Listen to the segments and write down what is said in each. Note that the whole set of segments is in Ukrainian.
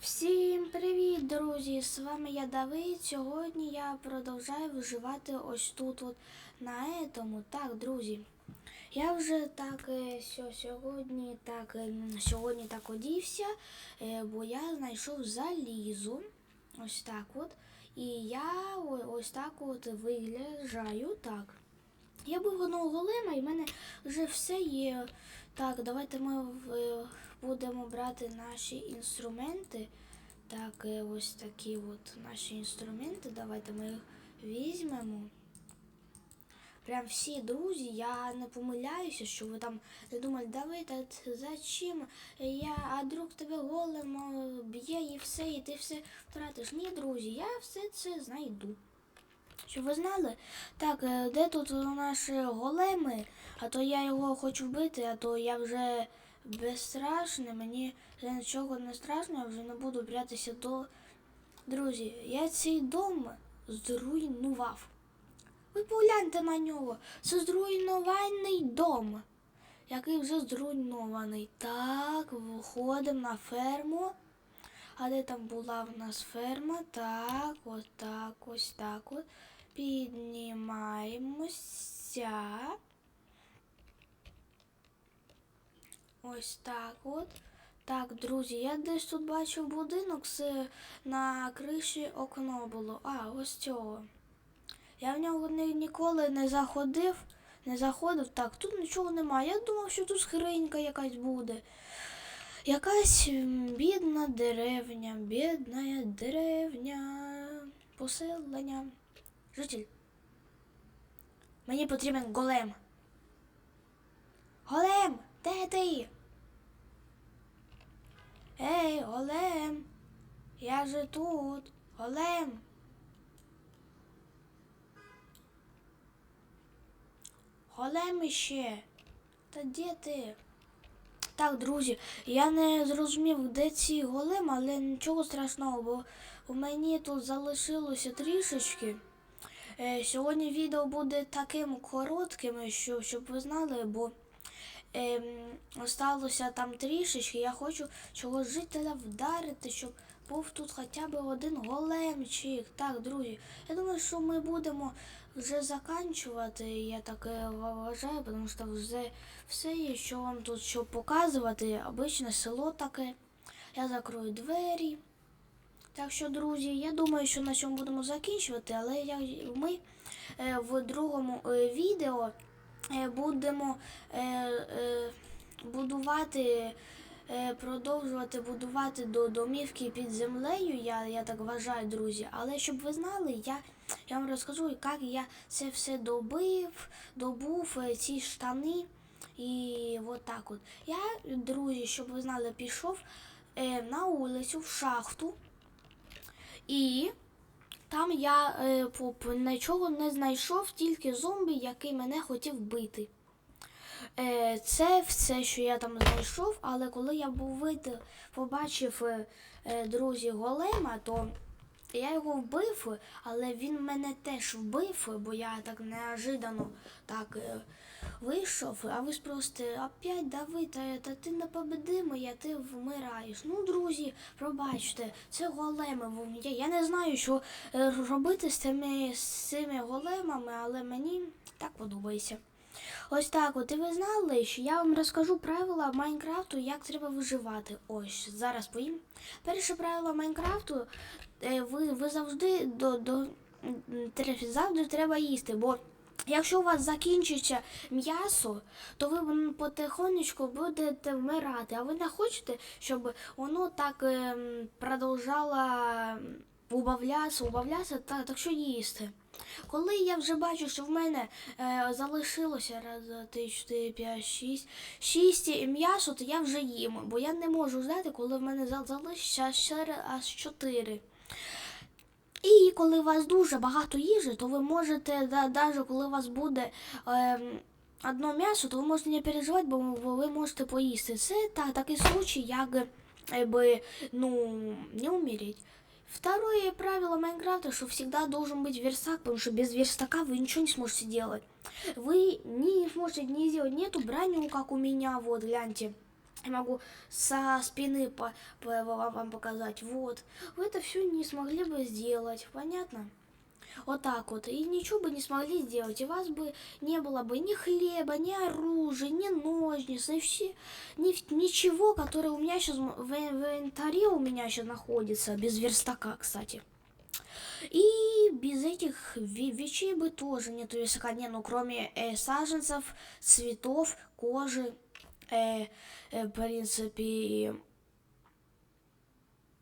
Всім привіт, друзі! З вами я Давид. Сьогодні я продовжую виживати ось тут, от на етому. Так, друзі. Я вже так е, сьогодні так ем, сьогодні так одівся, е, бо я знайшов залізо. Ось так от. І я ось так от вигляджаю так. Я був одного голема, і в мене вже все є. Так, давайте ми е, будемо брати наші інструменти. Так, е, ось такі от наші інструменти. Давайте ми їх візьмемо. Прям всі друзі, я не помиляюся, що ви там думали, т- зачем? Я, а друг тебе голем е, б'є і все, і ти все втратиш. Ні, друзі, я все це знайду. Щоб ви знали, так, е, де тут наші големи? А то я його хочу вбити, а то я вже безстрашний, мені вже нічого не страшно, я вже не буду братися до. Друзі, я цей дом зруйнував. Ви погляньте на нього. Це зруйнований дом, який вже зруйнований. Так, виходимо на ферму. А де там була в нас ферма? Так, ось так, ось так от. Піднімаємося. Ось так от. Так, друзі, я десь тут бачив будинок з на криші окно було. А, ось цього. Я в нього ні- ніколи не заходив, не заходив. Так, тут нічого немає. Я думав, що тут скринька якась буде. Якась бідна деревня, бідна деревня, поселення. Житель. Мені потрібен голем. Голем, де ти? Ей, голем. Я же тут. Голем. Голем іще. Та де ти? Так, друзі, я не зрозумів, де ці голем, але нічого страшного, бо у мені тут залишилося трішечки. Е, сьогодні відео буде таким коротким, що, щоб ви знали, бо осталося там трішечки. Я хочу чогось жителя вдарити, щоб був тут хоча б один големчик. Так, друзі, я думаю, що ми будемо вже заканчувати, я так е, вважаю, тому що вже все є, що вам тут що показувати. Обичне село таке. Я закрою двері. Так що, друзі, я думаю, що на цьому будемо закінчувати, але я, ми е, в другому е, відео будемо е, е, будувати, е, продовжувати будувати до домівки під землею, я, я так вважаю, друзі. Але щоб ви знали, я, я вам розкажу, як я це все добив, добув е, ці штани. І от так от. Я, друзі, щоб ви знали, пішов е, на вулицю в шахту. І там я е, по- по- нічого не знайшов, тільки зомбі, який мене хотів бити. Е, це все, що я там знайшов, але коли я був вид, побачив е, е, друзі голема, то я його вбив, але він мене теж вбив, бо я так неожиданно так е, вийшов, а ви спросите, опять Давид, та, ти непобедимий, а ти вмираєш. Ну, друзі, пробачте, це големи. вов- Я, я не знаю, що е, робити з цими, з цими големами, але мені так подобається. Ось так, от і ви знали, що я вам розкажу правила Майнкрафту, як треба виживати. Ось зараз поїм. Перше правило Майнкрафту е, ви, ви завжди до, до завжди треба їсти, бо якщо у вас закінчиться м'ясо, то ви потихонечку будете вмирати, а ви не хочете, щоб воно так ем, продовжало убавлятися, убавлятися, так, так що їсти. Коли я вже бачу, що в мене е, залишилося раз, два, три, чотири, п'ять, шість, шість м'ясо, то я вже їм, бо я не можу ждати, коли в мене залишиться ще аж чотири. І коли у вас дуже багато їжі, то ви можете, да, навіть коли у вас буде ем, одно м'ясо, то ви можете не переживати, бо ви ви можете поїсти. Це та, такий случай, як е, би, ну, не умереть. Второе правило Майнкрафта, что всегда должен быть верстак, потому что без верстака вы ничего не сможете делать. Вы не сможете не сделать нету броню, как у меня, вот, гляньте. Я могу со спины по, по- вам вам показать. Вот. Вы это все не смогли бы сделать. Понятно? Вот так вот. И ничего бы не смогли сделать. И вас бы не было бы ни хлеба, ни оружия, ни ножниц, ни, все, ни, ничего, которое у меня сейчас в, инвентаре у меня сейчас находится. Без верстака, кстати. И без этих ве- вещей бы тоже нету верстака. Не, ну кроме э, саженцев, цветов, кожи, э, э, в принципе,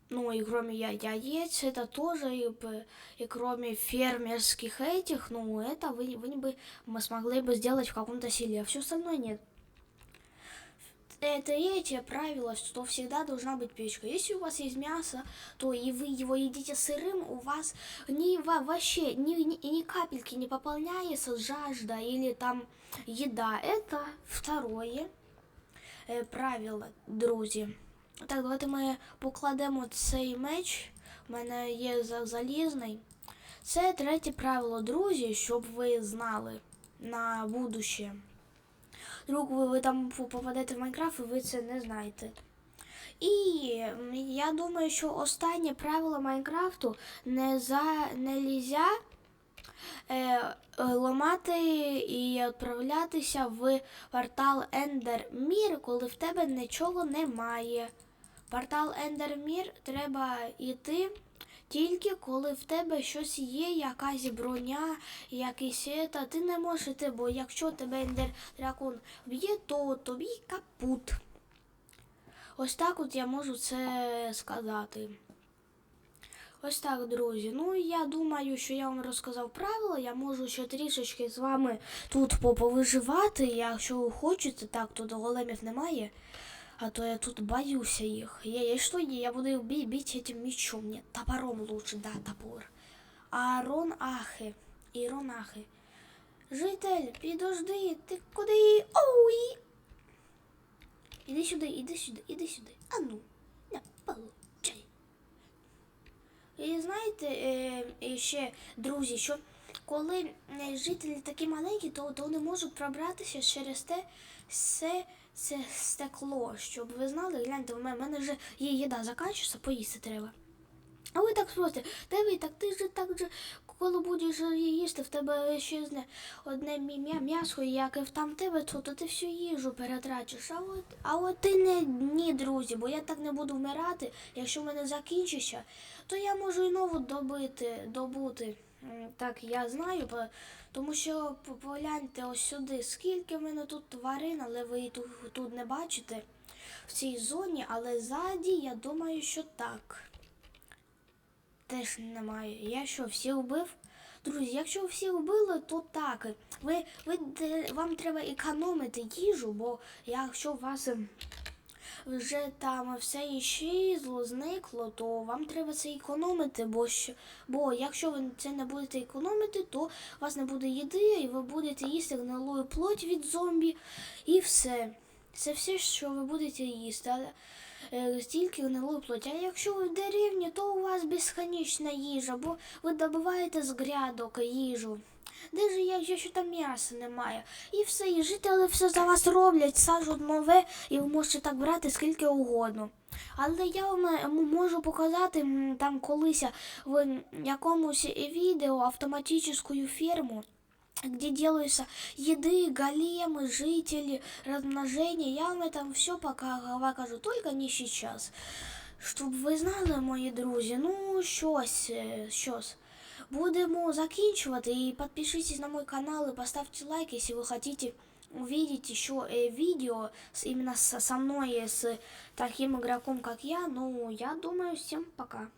ну и кроме я, яиц, это тоже, и, и кроме фермерских этих, ну это вы, вы не бы мы смогли бы сделать в каком-то селе, а все остальное нет. Это третье правило, что всегда должна быть печка. Если у вас есть мясо, то и вы его едите сырым, у вас ни во- вообще ни, ни, ни капельки не пополняется жажда или там еда. Это второе е, правило, друзі. Так, давайте ми покладемо цей меч. У мене є залізний. Це третє правило, друзі, щоб ви знали на будуще. Вдруг ви, ви там по- попадете в Майнкрафт і ви це не знаєте. І я думаю, що останнє правило Майнкрафту не за нельзя ламати і відправлятися в портал Ендермір, коли в тебе нічого немає. Портал Ендермір треба йти тільки коли в тебе щось є, якась броня, якийсь ета. Ти не можеш йти, бо якщо тебе Ендер Дракон б'є, то тобі капут. Ось так от я можу це сказати. Ось так, друзі. Ну я думаю, що я вам розказав правила. Я можу ще трішечки з вами тут поповиживати. Якщо хочете, так, тут големів немає. А то я тут боюся їх. Я, я что, я буду их би- бить этим мечом. Топором лучше, да, топор. Арон Ахе. Ірон Ахе. Житель, підожди, ти куди? Оуї. Іди сюди, іди сюди, іди сюди. А ну, на, получай. І знаєте, е, і ще, друзі, що коли е, жителі такі маленькі, то, то вони можуть пробратися через те все це стекло. Щоб ви знали, гляньте, в мене, в мене вже є їда закінчується, поїсти треба. А ви так спросите, Давид, так ти ж так же, коли будеш їсти, в тебе щезне одне мі- м'я- м'ясо, яке в там тебе, то, то ти всю їжу перетрачиш. А от, а от ти не ні, друзі, бо я так не буду вмирати. Якщо в мене закінчиться, то я можу і нову добити, добути. Так, я знаю, тому що погляньте ось сюди, скільки в мене тут тварин, але ви її тут, тут не бачите в цій зоні, але ззаді я думаю, що так. Теж немає. Я що, всіх вбив? Друзі, якщо ви всіх вбили, то так. Ви, ви, вам треба економити їжу, бо якщо у вас ем, вже там все іщезло, зникло, то вам треба це економити, бо, що, бо якщо ви це не будете економити, то у вас не буде їди, і ви будете їсти гнилою плоть від зомбі, і все. Це все, що ви будете їсти. Але е, стільки гнилої плоті. А якщо ви в деревні, то у вас безконечна їжа, бо ви добиваєте з грядок їжу. Де ж я, якщо там м'яса немає? І все, і жителі все за вас роблять, саджуть нове, і ви можете так брати скільки угодно. Але я вам е, можу показати там колись в якомусь відео автоматичну ферму, где делаются еды, големы, жители, размножение. Я вам там все пока покажу, только не сейчас. Щоб ви знали, мої друзі, ну щось, е, щось. Будемо закінчувати. І підпишитесь на мой канал и поставьте лайк, если вы хотите увидеть еще э, видео с, именно со, со мной, с таким игроком, как я. Ну, я думаю, всем пока.